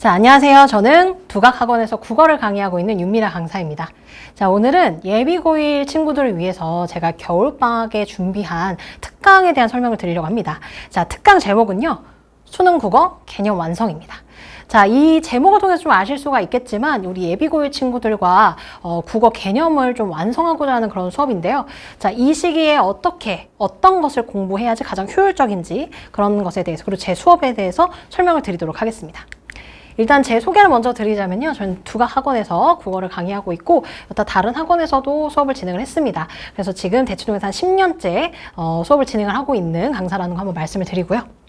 자, 안녕하세요. 저는 두각학원에서 국어를 강의하고 있는 윤미라 강사입니다. 자, 오늘은 예비고일 친구들을 위해서 제가 겨울방학에 준비한 특강에 대한 설명을 드리려고 합니다. 자, 특강 제목은요. 수능 국어 개념 완성입니다. 자, 이 제목을 통해서 좀 아실 수가 있겠지만 우리 예비고일 친구들과 어, 국어 개념을 좀 완성하고자 하는 그런 수업인데요. 자, 이 시기에 어떻게 어떤 것을 공부해야지 가장 효율적인지 그런 것에 대해서 그리고 제 수업에 대해서 설명을 드리도록 하겠습니다. 일단 제 소개를 먼저 드리자면요. 저는 두각 학원에서 국어를 강의하고 있고 여타 다른 학원에서도 수업을 진행을 했습니다. 그래서 지금 대치동에서 한 10년째 어, 수업을 진행을 하고 있는 강사라는 거 한번 말씀을 드리고요.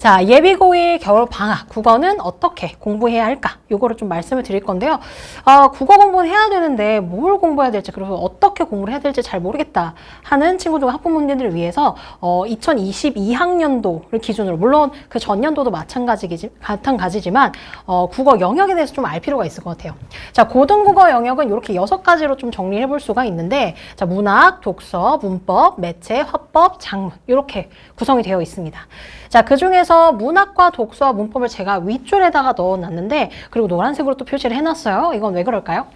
자, 예비고일 겨울 방학 국어는 어떻게 공부해야 할까? 요거를 좀 말씀을 드릴 건데요. 아, 국어 공부는 해야 되는데 뭘 공부해야 될지 그리고 어떻게 공부를 해야 될지 잘 모르겠다 하는 친구들과 학부모님들을 위해서 어, 2022학년도를 기준으로 물론 그 전년도도 마찬가지지, 마찬가지지만 어, 국어 영역에 대해서 좀 알 필요가 있을 것 같아요. 자, 고등국어 영역은 이렇게 여섯 가지로 좀 정리해 볼 수가 있는데 자, 문학, 독서, 문법, 매체, 화법, 장문 이렇게 구성이 되어 있습니다. 자, 그 중에서 문학과 독서와 문법을 제가 윗줄에다가 넣어놨는데, 그리고 노란색으로 또 표시를 해놨어요. 이건 왜 그럴까요?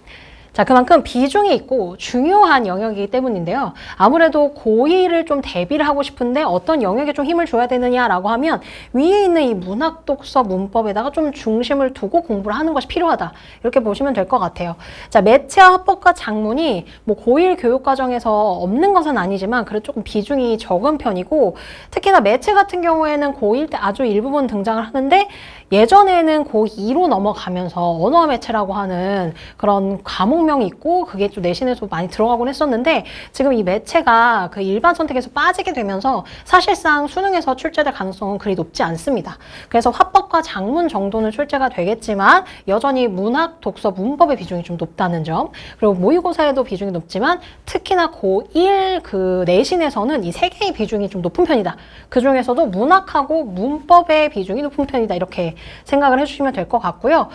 자, 그만큼 비중이 있고 중요한 영역이기 때문인데요. 아무래도 고2를 좀 대비를 하고 싶은데 어떤 영역에 좀 힘을 줘야 되느냐라고 하면 위에 있는 이 문학, 독서, 문법에다가 좀 중심을 두고 공부를 하는 것이 필요하다. 이렇게 보시면 될 것 같아요. 자, 매체와 합법과 장문이 뭐 고1 교육 과정에서 없는 것은 아니지만 그래도 조금 비중이 적은 편이고 특히나 매체 같은 경우에는 고1 때 아주 일부분 등장을 하는데 예전에는 고2로 넘어가면서 언어 매체라고 하는 그런 과목 명이 있고 그게 좀 내신에서 많이 들어가곤 했었는데 지금 이 매체가 그 일반 선택에서 빠지게 되면서 사실상 수능에서 출제될 가능성은 그리 높지 않습니다. 그래서 화법과 장문 정도는 출제가 되겠지만 여전히 문학, 독서, 문법의 비중이 좀 높다는 점 그리고 모의고사에도 비중이 높지만 특히나 고1 그 내신에서는 이 세 개의 비중이 좀 높은 편이다. 그 중에서도 문학하고 문법의 비중이 높은 편이다. 이렇게 생각을 해주시면 될 것 같고요.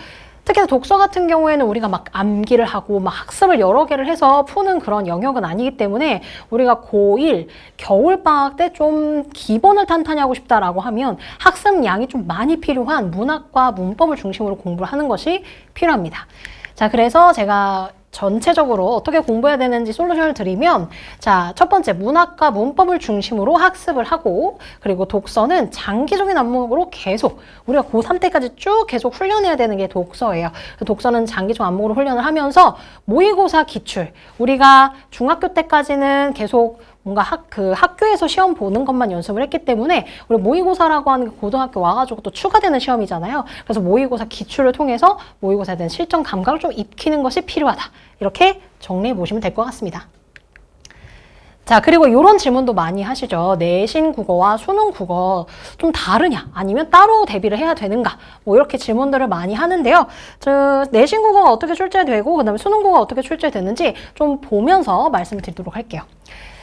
특히 독서 같은 경우에는 우리가 막 암기를 하고 막 학습을 여러 개를 해서 푸는 그런 영역은 아니기 때문에 우리가 고1 겨울방학 때 좀 기본을 탄탄히 하고 싶다라고 하면 학습량이 좀 많이 필요한 문학과 문법을 중심으로 공부를 하는 것이 필요합니다. 자, 그래서 제가 전체적으로 어떻게 공부해야 되는지 솔루션을 드리면 자, 첫 번째 문학과 문법을 중심으로 학습을 하고 그리고 독서는 장기적인 안목으로 계속 우리가 고3 때까지 쭉 계속 훈련해야 되는 게 독서예요. 독서는 장기적 안목으로 훈련을 하면서 모의고사 기출 우리가 중학교 때까지는 계속 뭔가 학, 그 학교에서 시험 보는 것만 연습을 했기 때문에 우리 모의고사라고 하는 게 고등학교 와가지고 또 추가되는 시험이잖아요. 그래서 모의고사 기출을 통해서 모의고사에 대한 실전 감각을 좀 익히는 것이 필요하다. 이렇게 정리해 보시면 될 것 같습니다. 자, 그리고 이런 질문도 많이 하시죠. 내신 국어와 수능 국어 좀 다르냐? 아니면 따로 대비를 해야 되는가? 뭐 이렇게 질문들을 많이 하는데요. 저 내신 국어가 어떻게 출제되고 그다음에 수능 국어가 어떻게 출제되는지 좀 보면서 말씀을 드리도록 할게요.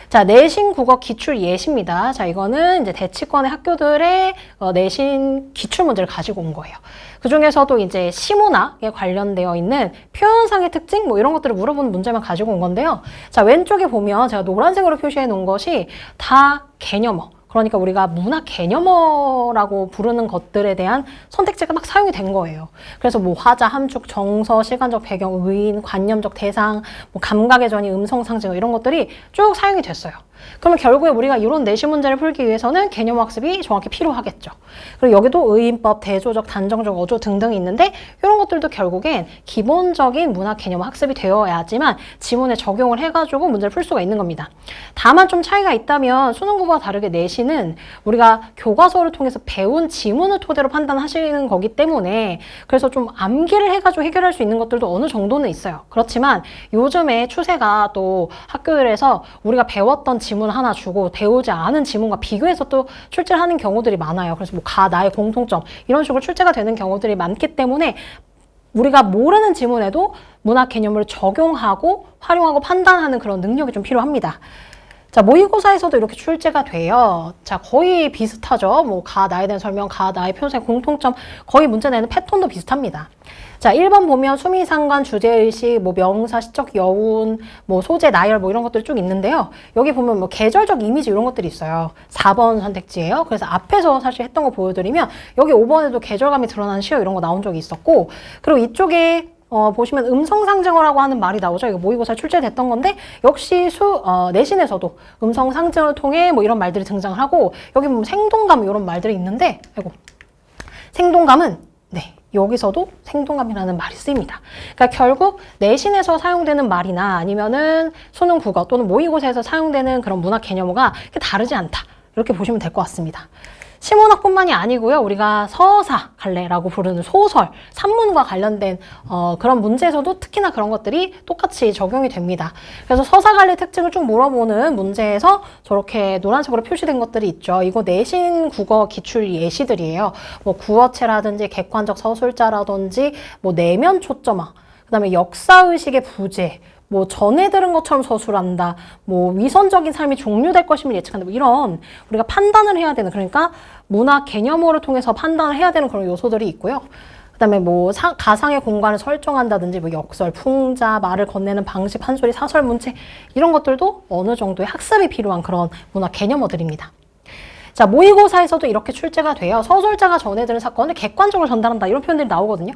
자, 내신 국어 기출 예시입니다. 자, 이거는 이제 대치권의 학교들의 어, 내신 기출 문제를 가지고 온 거예요. 그 중에서도 이제 시문학에 관련되어 있는 표현상의 특징 뭐 이런 것들을 물어보는 문제만 가지고 온 건데요. 자, 왼쪽에 보면 제가 노란색으로 표시해 놓은 것이 다 개념어. 그러니까 우리가 문학 개념어라고 부르는 것들에 대한 선택지가 막 사용이 된 거예요. 그래서 뭐 화자, 함축, 정서, 시간적 배경, 의인, 관념적 대상, 뭐 감각의 전이, 음성 상징 이런 것들이 쭉 사용이 됐어요. 그러면 결국에 우리가 이런 내신 문제를 풀기 위해서는 개념 학습이 정확히 필요하겠죠. 그리고 여기도 의인법, 대조적, 단정적, 어조 등등이 있는데 이런 것들도 결국엔 기본적인 문학 개념 학습이 되어야지만 지문에 적용을 해가지고 문제를 풀 수가 있는 겁니다. 다만 좀 차이가 있다면 수능국어와 다르게 내신은 우리가 교과서를 통해서 배운 지문을 토대로 판단하시는 거기 때문에 그래서 좀 암기를 해가지고 해결할 수 있는 것들도 어느 정도는 있어요. 그렇지만 요즘에 추세가 또 학교들에서 우리가 배웠던 지문 하나 주고 배우지 않은 지문과 비교해서 또 출제를 하는 경우들이 많아요. 그래서 뭐 가, 나의 공통점 이런 식으로 출제가 되는 경우들이 많기 때문에 우리가 모르는 지문에도 문학 개념을 적용하고 활용하고 판단하는 그런 능력이 좀 필요합니다. 자, 모의고사에서도 이렇게 출제가 돼요. 자, 거의 비슷하죠. 뭐, 가, 나에 대한 설명, 가, 나의 표현의 공통점, 거의 문제 내는 패턴도 비슷합니다. 자, 1번 보면 수미 상관, 주제의식, 뭐 명사, 시적 여운, 뭐 소재, 나열 뭐 이런 것들 쭉 있는데요. 여기 보면 뭐 계절적 이미지 이런 것들이 있어요. 4번 선택지예요. 그래서 앞에서 사실 했던 거 보여드리면 여기 5번에도 계절감이 드러나는 시어 이런 거 나온 적이 있었고 그리고 이쪽에 어, 보시면 음성상징어라고 하는 말이 나오죠. 이거 모의고사 출제됐던 건데 역시 수 어, 내신에서도 음성상징을 통해 뭐 이런 말들이 등장을 하고 여기 보면 생동감 이런 말들이 있는데 아이고 생동감은 네 여기서도 생동감이라는 말이 쓰입니다. 그러니까 결국 내신에서 사용되는 말이나 아니면은 수능 국어 또는 모의고사에서 사용되는 그런 문학 개념어가 다르지 않다. 이렇게 보시면 될 것 같습니다. 시문학뿐만이 아니고요. 우리가 서사 갈래라고 부르는 소설, 산문과 관련된 어, 그런 문제에서도 특히나 그런 것들이 똑같이 적용이 됩니다. 그래서 서사 갈래 특징을 쭉 물어보는 문제에서 저렇게 노란색으로 표시된 것들이 있죠. 이거 내신 국어 기출 예시들이에요. 뭐 구어체라든지 객관적 서술자라든지 뭐 내면 초점화, 그다음에 역사 의식의 부재, 뭐 전에 들은 것처럼 서술한다, 뭐 위선적인 삶이 종료될 것임을 예측한다, 뭐 이런 우리가 판단을 해야 되는 그러니까 문화 개념어를 통해서 판단을 해야 되는 그런 요소들이 있고요. 그다음에 뭐 사, 가상의 공간을 설정한다든지 뭐 역설, 풍자, 말을 건네는 방식, 판소리, 사설, 문체 이런 것들도 어느 정도의 학습이 필요한 그런 문화 개념어들입니다. 자, 모의고사에서도 이렇게 출제가 돼요. 서술자가 전해드는 사건을 객관적으로 전달한다. 이런 표현들이 나오거든요.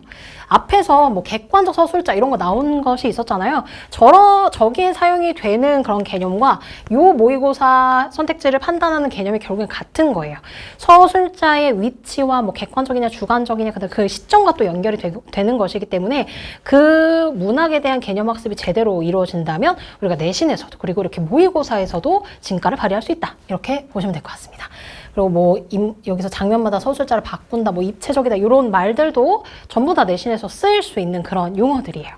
앞에서 뭐 객관적 서술자 이런 거 나온 것이 있었잖아요. 저러, 저기에 사용이 되는 그런 개념과 요 모의고사 선택지를 판단하는 개념이 결국엔 같은 거예요. 서술자의 위치와 뭐 객관적이냐 주관적이냐 그 시점과 또 연결이 되, 는 것이기 때문에 그 문학에 대한 개념 학습이 제대로 이루어진다면 우리가 내신에서도 그리고 이렇게 모의고사에서도 진가를 발휘할 수 있다. 이렇게 보시면 될 것 같습니다. 그리고 뭐 임, 여기서 장면마다 서술자를 바꾼다, 뭐 입체적이다 이런 말들도 전부 다 내신에서 쓰일 수 있는 그런 용어들이에요.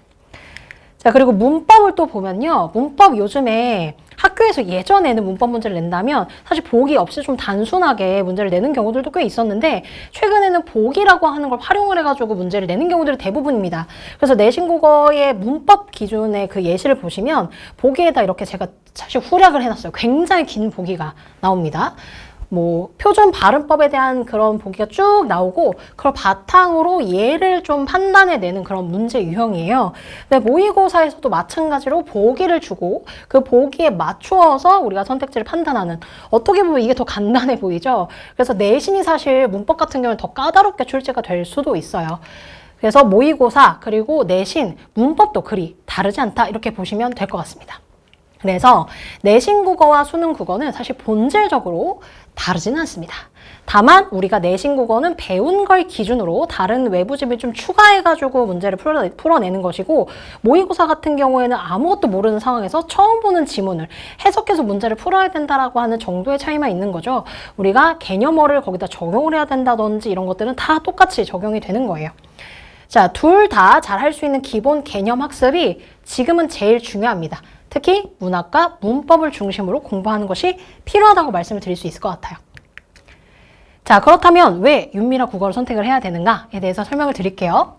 자 그리고 문법을 또 보면요, 문법 요즘에 학교에서 예전에는 문법 문제를 낸다면 사실 보기 없이 좀 단순하게 문제를 내는 경우들도 꽤 있었는데 최근에는 보기라고 하는 걸 활용을 해가지고 문제를 내는 경우들이 대부분입니다. 그래서 내신 국어의 문법 기준의 그 예시를 보시면 보기에다 이렇게 제가 사실 후략을 해놨어요. 굉장히 긴 보기가 나옵니다. 뭐 표준 발음법에 대한 그런 보기가 쭉 나오고 그걸 바탕으로 예를 좀 판단해 내는 그런 문제 유형이에요. 근데 모의고사에서도 마찬가지로 보기를 주고 그 보기에 맞추어서 우리가 선택지를 판단하는 어떻게 보면 이게 더 간단해 보이죠. 그래서 내신이 사실 문법 같은 경우는 더 까다롭게 출제가 될 수도 있어요. 그래서 모의고사 그리고 내신 문법도 그리 다르지 않다 이렇게 보시면 될 것 같습니다. 그래서 내신 국어와 수능 국어는 사실 본질적으로 다르지는 않습니다. 다만 우리가 내신 국어는 배운 걸 기준으로 다른 외부 지을 좀 추가해가지고 문제를 풀어, 내는 것이고 모의고사 같은 경우에는 아무것도 모르는 상황에서 처음 보는 지문을 해석해서 문제를 풀어야 된다라고 하는 정도의 차이만 있는 거죠. 우리가 개념어를 거기다 적용을 해야 된다든지 이런 것들은 다 똑같이 적용이 되는 거예요. 자, 둘 다 잘 할 수 있는 기본 개념 학습이 지금은 제일 중요합니다. 특히 문학과 문법을 중심으로 공부하는 것이 필요하다고 말씀을 드릴 수 있을 것 같아요. 자, 그렇다면 왜 윤미라 국어를 선택을 해야 되는가에 대해서 설명을 드릴게요.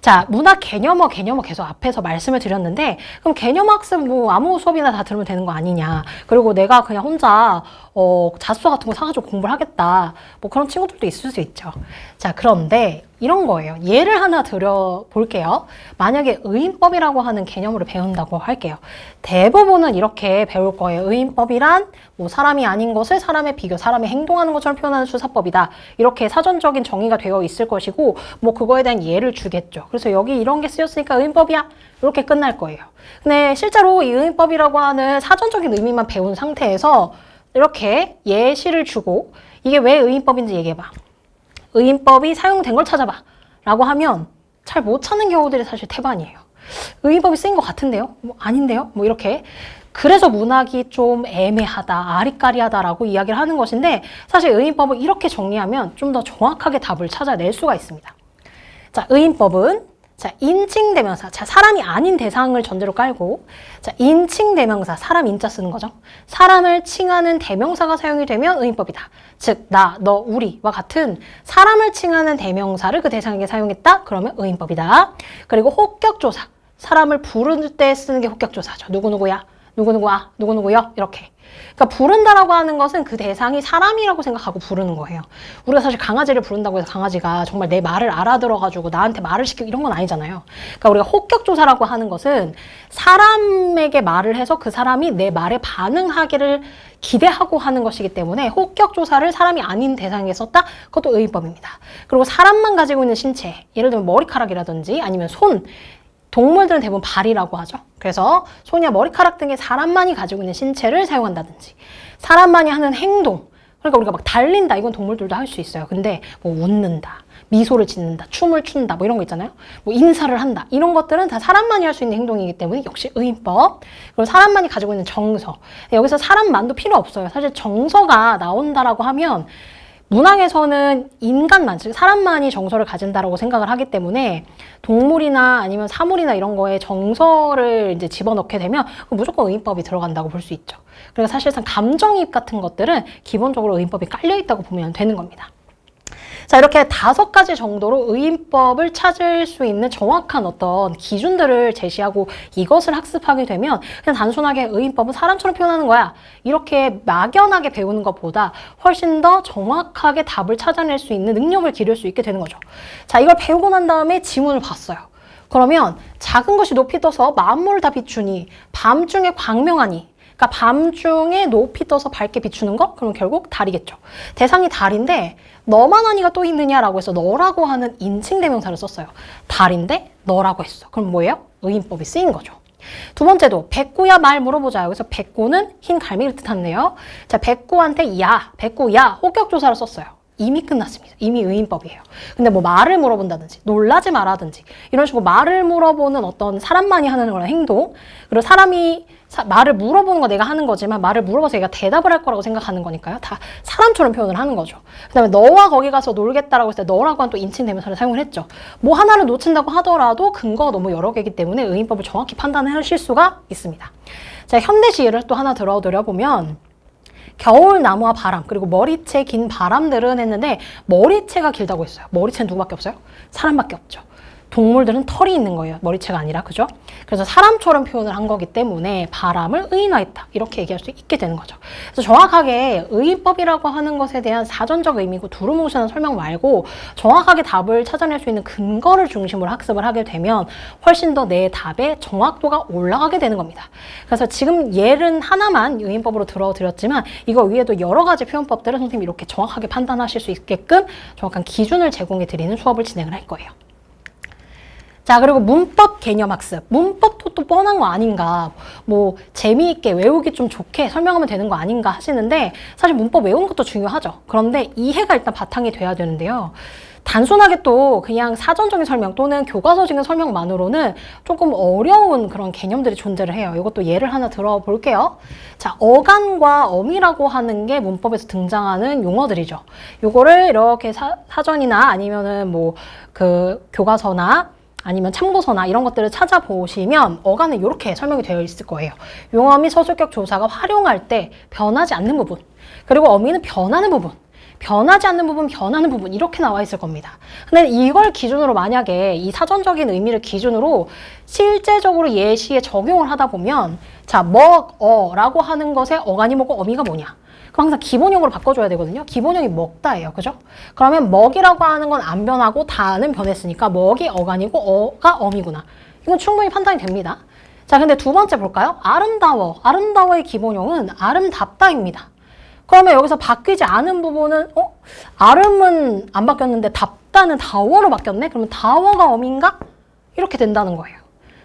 자, 문학 개념어, 개념어 계속 앞에서 말씀을 드렸는데, 그럼 개념학습 뭐 아무 수업이나 다 들으면 되는 거 아니냐. 그리고 내가 그냥 혼자, 어, 자소서 같은 거 사가지고 공부를 하겠다. 뭐 그런 친구들도 있을 수 있죠. 자, 그런데 이런 거예요. 예를 하나 드려 볼게요. 만약에 의인법이라고 하는 개념으로 배운다고 할게요. 대부분은 이렇게 배울 거예요. 의인법이란 뭐 사람이 아닌 것을 사람의 비교, 사람이 행동하는 것처럼 표현하는 수사법이다. 이렇게 사전적인 정의가 되어 있을 것이고 뭐 그거에 대한 예를 주겠죠. 그래서 여기 이런 게 쓰였으니까 의인법이야. 이렇게 끝날 거예요. 근데 실제로 이 의인법이라고 하는 사전적인 의미만 배운 상태에서 이렇게 예시를 주고 이게 왜 의인법인지 얘기해봐. 의인법이 사용된 걸 찾아봐. 라고 하면 잘 못 찾는 경우들이 사실 태반이에요. 의인법이 쓰인 것 같은데요? 뭐 아닌데요? 뭐 이렇게. 그래서 문학이 좀 애매하다, 아리까리하다라고 이야기를 하는 것인데 사실 의인법을 이렇게 정리하면 좀 더 정확하게 답을 찾아낼 수가 있습니다. 자, 의인법은 자, 인칭 대명사. 자, 사람이 아닌 대상을 전제로 깔고 자, 인칭 대명사. 사람 인자 쓰는 거죠. 사람을 칭하는 대명사가 사용이 되면 의인법이다. 즉, 나, 너, 우리와 같은 사람을 칭하는 대명사를 그 대상에게 사용했다. 그러면 의인법이다. 그리고 혹격조사. 사람을 부를 때 쓰는 게 혹격조사죠. 누구누구야? 누구누구 아, 누구누구요? 이렇게. 그러니까 부른다라고 하는 것은 그 대상이 사람이라고 생각하고 부르는 거예요. 우리가 사실 강아지를 부른다고 해서 강아지가 정말 내 말을 알아들어가지고 나한테 말을 시키고 이런 건 아니잖아요. 그러니까 우리가 호격조사라고 하는 것은 사람에게 말을 해서 그 사람이 내 말에 반응하기를 기대하고 하는 것이기 때문에 호격조사를 사람이 아닌 대상에게 썼다? 그것도 의인법입니다. 그리고 사람만 가지고 있는 신체, 예를 들면 머리카락이라든지 아니면 손, 동물들은 대부분 발이라고 하죠. 그래서 손이나 머리카락 등의 사람만이 가지고 있는 신체를 사용한다든지 사람만이 하는 행동 그러니까 우리가 막 달린다 이건 동물들도 할 수 있어요. 근데 뭐 웃는다, 미소를 짓는다, 춤을 춘다 뭐 이런 거 있잖아요. 뭐 인사를 한다 이런 것들은 다 사람만이 할 수 있는 행동이기 때문에 역시 의인법 그리고 사람만이 가지고 있는 정서 여기서 사람만도 필요 없어요. 사실 정서가 나온다라고 하면 문학에서는 인간만, 즉 사람만이 정서를 가진다라고 생각을 하기 때문에 동물이나 아니면 사물이나 이런 거에 정서를 이제 집어넣게 되면 무조건 의인법이 들어간다고 볼 수 있죠. 그리고 사실상 감정이입 같은 것들은 기본적으로 의인법이 깔려 있다고 보면 되는 겁니다. 자, 이렇게 다섯 가지 정도로 의인법을 찾을 수 있는 정확한 어떤 기준들을 제시하고 이것을 학습하게 되면 그냥 단순하게 의인법은 사람처럼 표현하는 거야. 이렇게 막연하게 배우는 것보다 훨씬 더 정확하게 답을 찾아낼 수 있는 능력을 기를 수 있게 되는 거죠. 자, 이걸 배우고 난 다음에 지문을 봤어요. 그러면 작은 것이 높이 떠서 만물을 다 비추니 밤중에 광명하니 그러니까 밤중에 높이 떠서 밝게 비추는 거? 그럼 결국 달이겠죠. 대상이 달인데 너만 하니가 또 있느냐라고 해서 너라고 하는 인칭 대명사를 썼어요. 달인데 너라고 했어. 그럼 뭐예요? 의인법이 쓰인 거죠. 두 번째도 백구야 말 물어보자. 여기서 백구는 흰 갈매기를 뜻하네요. 자, 백구한테 야, 백구야 호격 조사를 썼어요. 이미 끝났습니다. 이미 의인법이에요. 근데 뭐 말을 물어본다든지 놀라지 말라든지 이런 식으로 말을 물어보는 어떤 사람만이 하는 그런 행동 그리고 사람이 사- 말을 물어보는 거 내가 하는 거지만 말을 물어봐서 얘가 대답을 할 거라고 생각하는 거니까요. 다 사람처럼 표현을 하는 거죠. 그다음에 너와 거기 가서 놀겠다라고 했을 때 너라고 한 또 인칭 대명사를 사용을 했죠. 뭐 하나를 놓친다고 하더라도 근거가 너무 여러 개이기 때문에 의인법을 정확히 판단하실 수가 있습니다. 자, 현대시를 또 하나 들어드려 보면 겨울 나무와 바람 그리고 머리채 긴 바람들은 했는데 머리채가 길다고 했어요. 머리채는 누구밖에 없어요? 사람밖에 없죠. 동물들은 털이 있는 거예요. 머리채가 아니라 그죠? 그래서 사람처럼 표현을 한 거기 때문에 바람을 의인화했다 이렇게 얘기할 수 있게 되는 거죠. 그래서 정확하게 의인법이라고 하는 것에 대한 사전적 의미고 두루뭉실한 설명 말고 정확하게 답을 찾아낼 수 있는 근거를 중심으로 학습을 하게 되면 훨씬 더 내 답의 정확도가 올라가게 되는 겁니다. 그래서 지금 예는 하나만 의인법으로 들어드렸지만 이거 위에도 여러 가지 표현법들을 선생님이 이렇게 정확하게 판단하실 수 있게끔 정확한 기준을 제공해 드리는 수업을 진행을 할 거예요. 자, 그리고 문법 개념 학습. 문법도 또 뻔한 거 아닌가. 뭐, 재미있게 외우기 좀 좋게 설명하면 되는 거 아닌가 하시는데, 사실 문법 외우는 것도 중요하죠. 그런데 이해가 일단 바탕이 돼야 되는데요. 단순하게 또 그냥 사전적인 설명 또는 교과서적인 설명만으로는 조금 어려운 그런 개념들이 존재를 해요. 이것도 예를 하나 들어볼게요. 자, 어간과 어미라고 하는 게 문법에서 등장하는 용어들이죠. 요거를 이렇게 사, 사전이나 아니면은 뭐 그 교과서나 아니면 참고서나 이런 것들을 찾아보시면 어간은 이렇게 설명이 되어 있을 거예요. 용어 및 서술격 조사가 활용할 때 변하지 않는 부분, 그리고 어미는 변하는 부분, 변하지 않는 부분, 변하는 부분 이렇게 나와 있을 겁니다. 근데 이걸 기준으로 만약에 이 사전적인 의미를 기준으로 실제적으로 예시에 적용을 하다 보면 자, 먹, 어라고 하는 것에 어간이 뭐고 어미가 뭐냐? 그럼 항상 기본형으로 바꿔줘야 되거든요. 기본형이 먹다예요. 그죠? 그러면 먹이라고 하는 건 안 변하고 다는 변했으니까 먹이 어간이고 어가 어미구나. 이건 충분히 판단이 됩니다. 자, 근데 두 번째 볼까요? 아름다워. 아름다워의 기본형은 아름답다입니다. 그러면 여기서 바뀌지 않은 부분은 어? 아름은 안 바뀌었는데 답다는 다워로 바뀌었네? 그러면 다워가 어민가? 이렇게 된다는 거예요.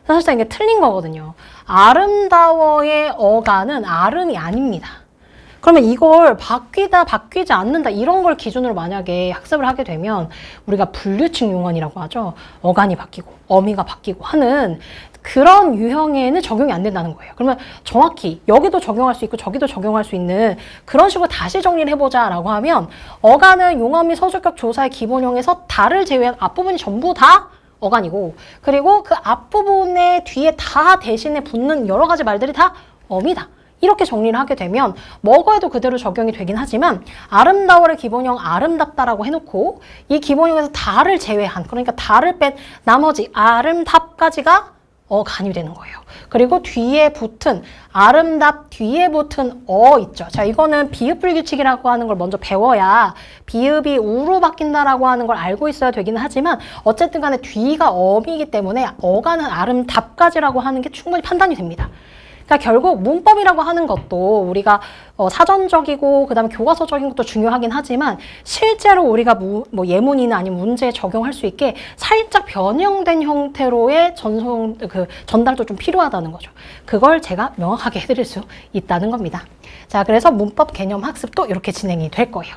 사실상 이게 틀린 거거든요. 아름다워의 어가는 아름이 아닙니다. 그러면 이걸 바뀌다, 바뀌지 않는다, 이런 걸 기준으로 만약에 학습을 하게 되면 우리가 분류층 용언이라고 하죠. 어간이 바뀌고, 어미가 바뀌고 하는 그런 유형에는 적용이 안 된다는 거예요. 그러면 정확히 여기도 적용할 수 있고 저기도 적용할 수 있는 그런 식으로 다시 정리를 해보자라고 하면 어간은 용어 및 서술격 조사의 기본형에서 다를 제외한 앞부분이 전부 다 어간이고 그리고 그 앞부분의 뒤에 다 대신에 붙는 여러 가지 말들이 다 어미다. 이렇게 정리를 하게 되면 먹어에도 그대로 적용이 되긴 하지만 아름다워를 기본형 아름답다라고 해놓고 이 기본형에서 다를 제외한 그러니까 다를 뺀 나머지 아름답까지가 어 간이 되는 거예요. 그리고 뒤에 붙은 아름답 뒤에 붙은 어 있죠. 자, 이거는 비읍 불 규칙이라고 하는 걸 먼저 배워야 비읍이 우로 바뀐다라고 하는 걸 알고 있어야 되긴 하지만 어쨌든 간에 뒤가 어이기 때문에 어가는 아름답까지라고 하는 게 충분히 판단이 됩니다. 그러니까 결국 문법이라고 하는 것도 우리가 어, 사전적이고 그다음에 교과서적인 것도 중요하긴 하지만 실제로 우리가 무, 뭐 예문이나 아니면 문제에 적용할 수 있게 살짝 변형된 형태로의 전송 그 전달도 좀 필요하다는 거죠. 그걸 제가 명확하게 해드릴 수 있다는 겁니다. 자, 그래서 문법 개념 학습도 이렇게 진행이 될 거예요.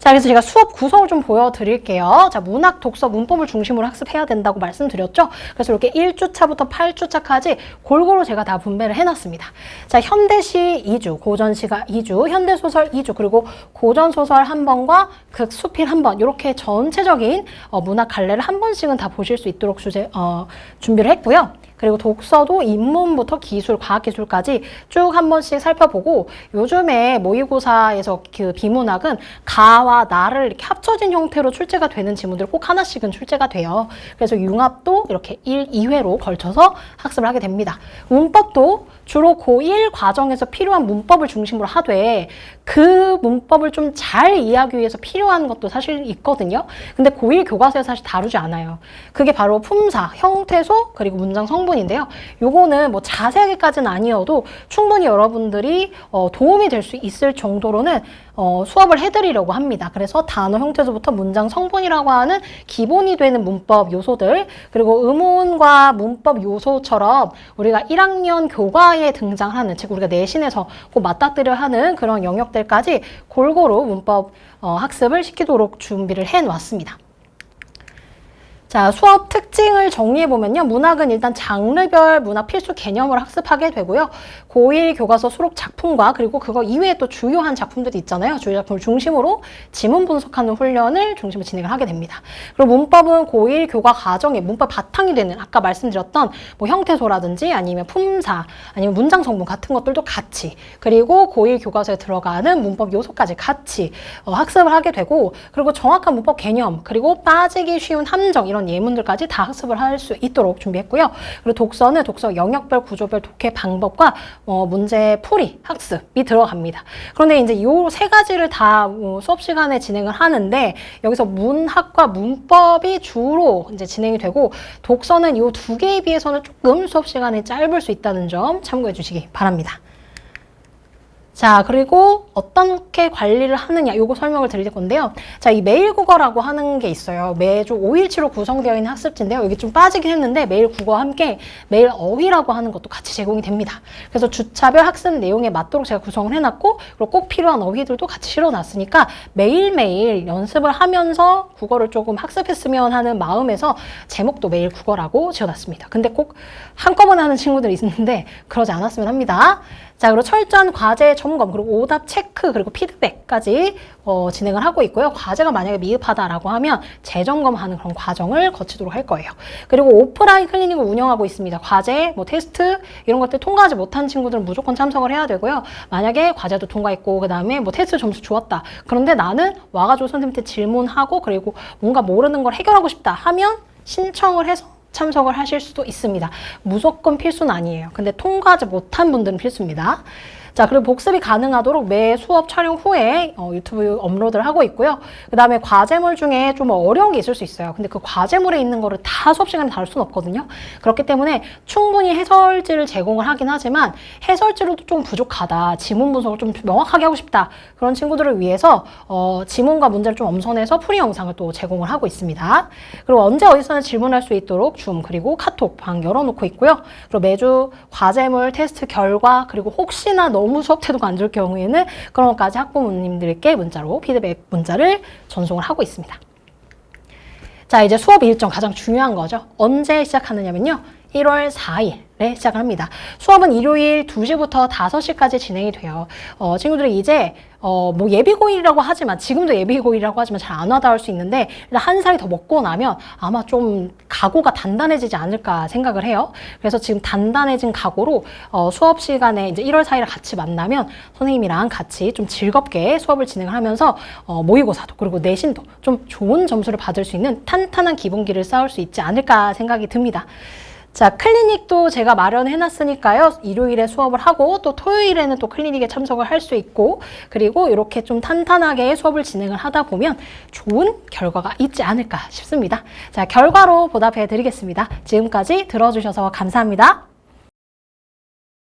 자, 그래서 제가 수업 구성을 좀 보여드릴게요. 자, 문학, 독서, 문법을 중심으로 학습해야 된다고 말씀드렸죠? 그래서 이렇게 1주차부터 8주차까지 골고루 제가 다 분배를 해놨습니다. 자, 현대시 2주, 고전시가 2주, 현대소설 2주, 그리고 고전소설 한 번과 극수필 한 번, 이렇게 전체적인 어, 문학 갈래를 한 번씩은 다 보실 수 있도록 주제, 어, 준비를 했고요. 그리고 독서도 입문부터 기술, 과학기술까지 쭉 한 번씩 살펴보고 요즘에 모의고사에서 그 비문학은 가와 나를 이렇게 합쳐진 형태로 출제가 되는 지문들 꼭 하나씩은 출제가 돼요. 그래서 융합도 이렇게 1, 2회로 걸쳐서 학습을 하게 됩니다. 문법도 주로 고1 과정에서 필요한 문법을 중심으로 하되 그 문법을 좀 잘 이해하기 위해서 필요한 것도 사실 있거든요. 근데 고1 교과서에 사실 다루지 않아요. 그게 바로 품사, 형태소, 그리고 문장 성분인데요. 요거는 뭐 자세하게까지는 아니어도 충분히 여러분들이 어, 도움이 될 수 있을 정도로는 어, 수업을 해드리려고 합니다. 그래서 단어 형태소부터 문장 성분이라고 하는 기본이 되는 문법 요소들 그리고 음운과 문법 요소처럼 우리가 1학년 교과에 등장하는 즉 우리가 내신에서 꼭 맞닥뜨려 하는 그런 영역들까지 골고루 문법 어, 학습을 시키도록 준비를 해 놓았습니다. 자, 수업 특징을 정리해보면요. 문학은 일단 장르별 문학 필수 개념을 학습하게 되고요. 고1 교과서 수록 작품과 그리고 그거 이외에 또 주요한 작품들이 있잖아요. 주요 작품을 중심으로 지문 분석하는 훈련을 중심으로 진행을 하게 됩니다. 그리고 문법은 고1 교과 과정에 문법 바탕이 되는 아까 말씀드렸던 뭐 형태소라든지 아니면 품사 아니면 문장 성분 같은 것들도 같이 그리고 고1 교과서에 들어가는 문법 요소까지 같이 어, 학습을 하게 되고 그리고 정확한 문법 개념 그리고 빠지기 쉬운 함정 이런 예문들까지 다 학습을 할 수 있도록 준비했고요. 그리고 독서는 독서 영역별 구조별 독해 방법과 어, 문제 풀이 학습이 들어갑니다. 그런데 이제 이 세 가지를 다 어, 수업 시간에 진행을 하는데 여기서 문학과 문법이 주로 이제 진행이 되고 독서는 이 두 개에 비해서는 조금 수업 시간이 짧을 수 있다는 점 참고해 주시기 바랍니다. 자, 그리고 어떻게 관리를 하느냐, 요거 설명을 드릴 건데요. 자, 이 매일 국어라고 하는 게 있어요. 매주 5일치로 구성되어 있는 학습지인데요. 여기 좀 빠지긴 했는데 매일 국어와 함께 매일 어휘라고 하는 것도 같이 제공이 됩니다. 그래서 주차별 학습 내용에 맞도록 제가 구성을 해놨고, 그리고 꼭 필요한 어휘들도 같이 실어놨으니까 매일매일 연습을 하면서 국어를 조금 학습했으면 하는 마음에서 제목도 매일 국어라고 지어놨습니다. 근데 꼭 한꺼번에 하는 친구들이 있는데 그러지 않았으면 합니다. 자, 그리고 철저한 과제 점검, 그리고 오답 체크, 그리고 피드백까지 어, 진행을 하고 있고요. 과제가 만약에 미흡하다라고 하면 재점검하는 그런 과정을 거치도록 할 거예요. 그리고 오프라인 클리닉을 운영하고 있습니다. 과제, 뭐 테스트 이런 것들 통과하지 못한 친구들은 무조건 참석을 해야 되고요. 만약에 과제도 통과했고 그 다음에 뭐 테스트 점수 좋았다. 그런데 나는 와가지고 선생님한테 질문하고 그리고 뭔가 모르는 걸 해결하고 싶다 하면 신청을 해서 참석을 하실 수도 있습니다. 무조건 필수는 아니에요. 근데 통과하지 못한 분들은 필수입니다. 자, 그리고 복습이 가능하도록 매 수업 촬영 후에 어, 유튜브 업로드를 하고 있고요. 그 다음에 과제물 중에 좀 어려운 게 있을 수 있어요. 근데 그 과제물에 있는 거를 다 수업 시간에 다룰 수는 없거든요. 그렇기 때문에 충분히 해설지를 제공을 하긴 하지만 해설지로도 좀 부족하다. 지문 분석을 좀 명확하게 하고 싶다. 그런 친구들을 위해서 어, 지문과 문제를 좀 엄선해서 풀이 영상을 또 제공을 하고 있습니다. 그리고 언제 어디서나 질문할 수 있도록 줌 그리고 카톡 방 열어놓고 있고요. 그리고 매주 과제물 테스트 결과 그리고 혹시나 너무 수업 태도가 안 좋을 경우에는 그런 것까지 학부모님들께 문자로 피드백 문자를 전송을 하고 있습니다. 자, 이제 수업 일정 가장 중요한 거죠. 언제 시작하느냐면요. 1월 4일 에 시작을 합니다. 수업은 일요일 2시부터 5시까지 진행이 돼요. 어, 친구들이 이제 어, 뭐 예비고일이라고 하지만 지금도 예비고일이라고 하지만 잘 안 와닿을 수 있는데 한 살이 더 먹고 나면 아마 좀 각오가 단단해지지 않을까 생각을 해요. 그래서 지금 단단해진 각오로 어, 수업 시간에 이제 1월 4일에 같이 만나면 선생님이랑 같이 좀 즐겁게 수업을 진행을 하면서 어, 모의고사도 그리고 내신도 좀 좋은 점수를 받을 수 있는 탄탄한 기본기를 쌓을 수 있지 않을까 생각이 듭니다. 자, 클리닉도 제가 마련해 놨으니까요. 일요일에 수업을 하고 또 토요일에는 또 클리닉에 참석을 할 수 있고 그리고 이렇게 좀 탄탄하게 수업을 진행을 하다 보면 좋은 결과가 있지 않을까 싶습니다. 자, 결과로 보답해 드리겠습니다. 지금까지 들어주셔서 감사합니다.